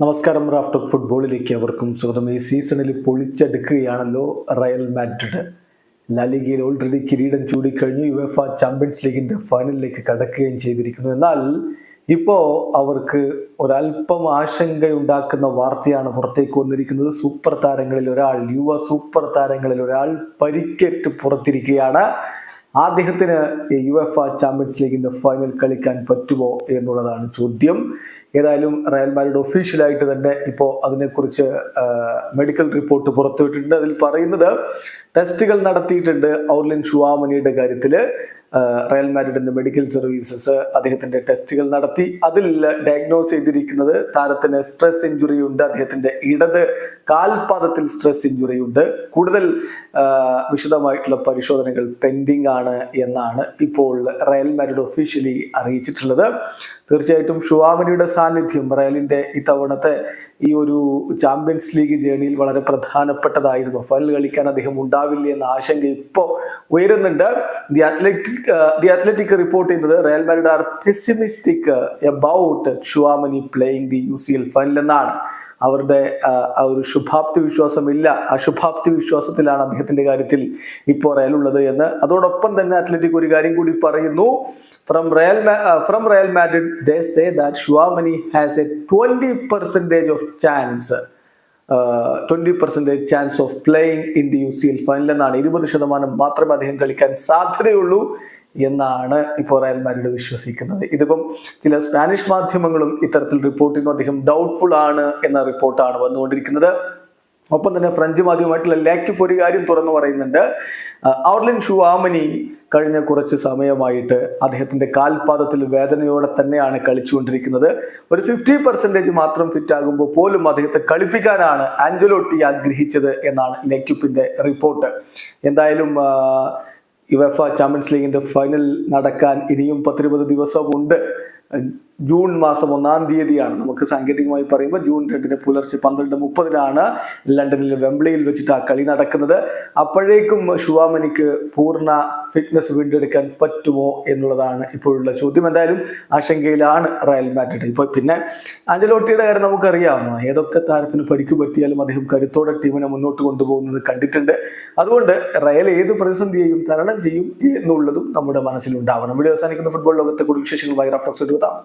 നമസ്കാരം റാഫ്റ്റർ ഫുട്ബോളിലേക്ക് അവർക്കും സ്വാഗതം. ഈ സീസണിൽ പൊളിച്ചെടുക്കുകയാണല്ലോ റയൽ മാഡ്രിഡ്. ലാലിഗയിൽ ഓൾറെഡി കിരീടം ചൂടിക്കഴിഞ്ഞു യു എഫ് ആ ചാമ്പ്യൻസ് ലീഗിന്റെ ഫൈനലിലേക്ക് കടക്കുകയും ചെയ്തിരിക്കുന്നു. എന്നാൽ ഇപ്പോൾ അവർക്ക് ഒരല്പം ആശങ്കയുണ്ടാക്കുന്ന വാർത്തയാണ് പുറത്തേക്ക് വന്നിരിക്കുന്നത്. സൂപ്പർ താരങ്ങളിൽ ഒരാൾ യുവ സൂപ്പർ താരങ്ങളിൽ ഒരാൾ പരിക്കേറ്റ് പുറത്തിരിക്കുകയാണ്. അദ്ദേഹത്തിന് യു എഫ് ചാമ്പ്യൻസ് ലീഗിന്റെ ഫൈനൽ കളിക്കാൻ പറ്റുമോ എന്നുള്ളതാണ് ചോദ്യം. ഏതായാലും റയൽ മാഡ്രിഡ് ഒഫീഷ്യലായിട്ട് തന്നെ ഇപ്പോൾ അതിനെക്കുറിച്ച് മെഡിക്കൽ റിപ്പോർട്ട് പുറത്തുവിട്ടിട്ടുണ്ട് അതിൽ പറയുന്നത്. ടെസ്റ്റുകൾ നടത്തിയിട്ടുണ്ട് ഔർലിൻ ഷുവാമനിയുടെ കാര്യത്തിൽ റയൽ മാഡ്രിഡിന്റെ മെഡിക്കൽ സർവീസസ് അദ്ദേഹത്തിന്റെ ടെസ്റ്റുകൾ നടത്തി. അതിൽ ഡയഗ്നോസ് ചെയ്തിരിക്കുന്നത് താരത്തിന് സ്ട്രെസ് ഇഞ്ചുറി ഉണ്ട് അദ്ദേഹത്തിന്റെ ഇടത് കാൽപാദത്തിൽ സ്ട്രെസ് ഇഞ്ചുറി ഉണ്ട്. കൂടുതൽ വിശദമായിട്ടുള്ള പരിശോധനകൾ പെൻഡിംഗ് ആണ് എന്നാണ് ഇപ്പോൾ റയൽ മാഡ്രിഡ് ഒഫീഷ്യലി അറിയിച്ചിട്ടുള്ളത്. തീർച്ചയായിട്ടും ഷുവാമനിയുടെ സാന്നിധ്യം റയലിന്റെ ഇത്തവണത്തെ ഈ ഒരു ചാമ്പ്യൻസ് ലീഗ് ജേണിയിൽ വളരെ പ്രധാനപ്പെട്ടതായിരുന്നു. ഫൈനൽ കളിക്കാൻ അദ്ദേഹം ഉണ്ടാവില്ല എന്ന ആശങ്ക ഇപ്പോൾ ഉയരുന്നുണ്ട്. The Athletic The Athletic report ചെയ്യുന്നത് Real Madrid are pessimistic about Tchouameni playing the U C L final എന്നാണ്. അവരുടെ ആ, ആ ഒരു ശുഭാപ്തി വിശ്വാസമില്ല. അശുഭാപ്തി വിശ്വാസത്തിലാണ് അദ്ദേഹത്തിന്റെ കാര്യത്തിൽ ഇപ്പോൾ റയൽ ഉള്ളത് എന്ന്. അതോടൊപ്പം തന്നെ അത്ലറ്റിക് ഒരു കാര്യം കൂടി പറയുന്നു. From Real from Real Madrid they say that Tchouameni has a twenty percentage of chance twenty percentage chance of playing in the U C L final എന്നാണ്. ഇരുപത് ശതമാനം മാത്രമേ അദ്ദേഹം കളിക്കാൻ സാധ്യതയുള്ളൂ എന്നാണ് ഇപ്പോൾ റയൽ മാഡ്രിഡ് വിശ്വസിക്കുന്നത്. ഇതിപ്പം ചില സ്പാനിഷ് മാധ്യമങ്ങളും ഇത്തരത്തിൽ റിപ്പോർട്ട് ചെയ്യുന്നു അദ്ദേഹം ഡൗട്ട്ഫുൾ ആണ് എന്ന റിപ്പോർട്ടാണ് വന്നുകൊണ്ടിരിക്കുന്നത്. ഒപ്പം തന്നെ ഫ്രഞ്ച് മാധ്യമമായിട്ടുള്ള ലേക്കിപ്പ് ഒരു കാര്യം തുറന്നു പറയുന്നുണ്ട്. ഔർലിൻ ഷുവാമനി കഴിഞ്ഞ കുറച്ച് സമയമായിട്ട് അദ്ദേഹത്തിന്റെ കാൽപാദത്തിൽ വേദനയോടെ തന്നെയാണ് കളിച്ചുകൊണ്ടിരിക്കുന്നത്. ഒരു ഫിഫ്റ്റി പെർസെന്റേജ് മാത്രം ഫിറ്റ് ആകുമ്പോൾ പോലും അദ്ദേഹത്തെ കളിപ്പിക്കാനാണ് ആഞ്ചലോട്ടി ആഗ്രഹിച്ചത് എന്നാണ് ലെക്യുപ്പിന്റെ റിപ്പോർട്ട്. എന്തായാലും യുവഫ ചാമ്പ്യൻസ് ലീഗിന്റെ ഫൈനൽ നടക്കാൻ ഇനിയും പത്തിരുപത് ദിവസമുണ്ട്. ജൂൺ മാസം ഒന്നാം തീയതിയാണ്. നമുക്ക് സാങ്കേതികമായി പറയുമ്പോൾ ജൂൺ രണ്ടിന് പുലർച്ചെ പന്ത്രണ്ട് മുപ്പതിനാണ് ലണ്ടനിൽ വെംബ്ലിയിൽ വെച്ചിട്ട് ആ കളി നടക്കുന്നത്. അപ്പോഴേക്കും ഷുവാമനിക്ക് പൂർണ ഫിറ്റ്നസ് വീണ്ടെടുക്കാൻ പറ്റുമോ എന്നുള്ളതാണ് ഇപ്പോഴുള്ള ചോദ്യം. എന്തായാലും ആശങ്കയിലാണ് റയൽ മാഡ്രിഡ്. ഇപ്പോൾ പിന്നെ അഞ്ചലോട്ടിയുടെ കാര്യം നമുക്കറിയാം ഏതൊക്കെ താരത്തിന് പരിക്ക് പറ്റിയാലും അദ്ദേഹം കരുത്തോടെ ടീമിനെ മുന്നോട്ട് കൊണ്ടുപോകുന്നത് കണ്ടിട്ടുണ്ട്. അതുകൊണ്ട് റയൽ ഏത് പ്രതിസന്ധിയെയും തരണം ചെയ്യും എന്നുള്ളതും നമ്മുടെ മനസ്സിലുണ്ടാവണം. വീഡിയോ അവസാനിക്കുന്ന ഫുട്ബോൾ ലോകത്തെ കൂടുതൽ വിശേഷങ്ങൾ വൈറാഫ്ലോക്സ് എടുത്താം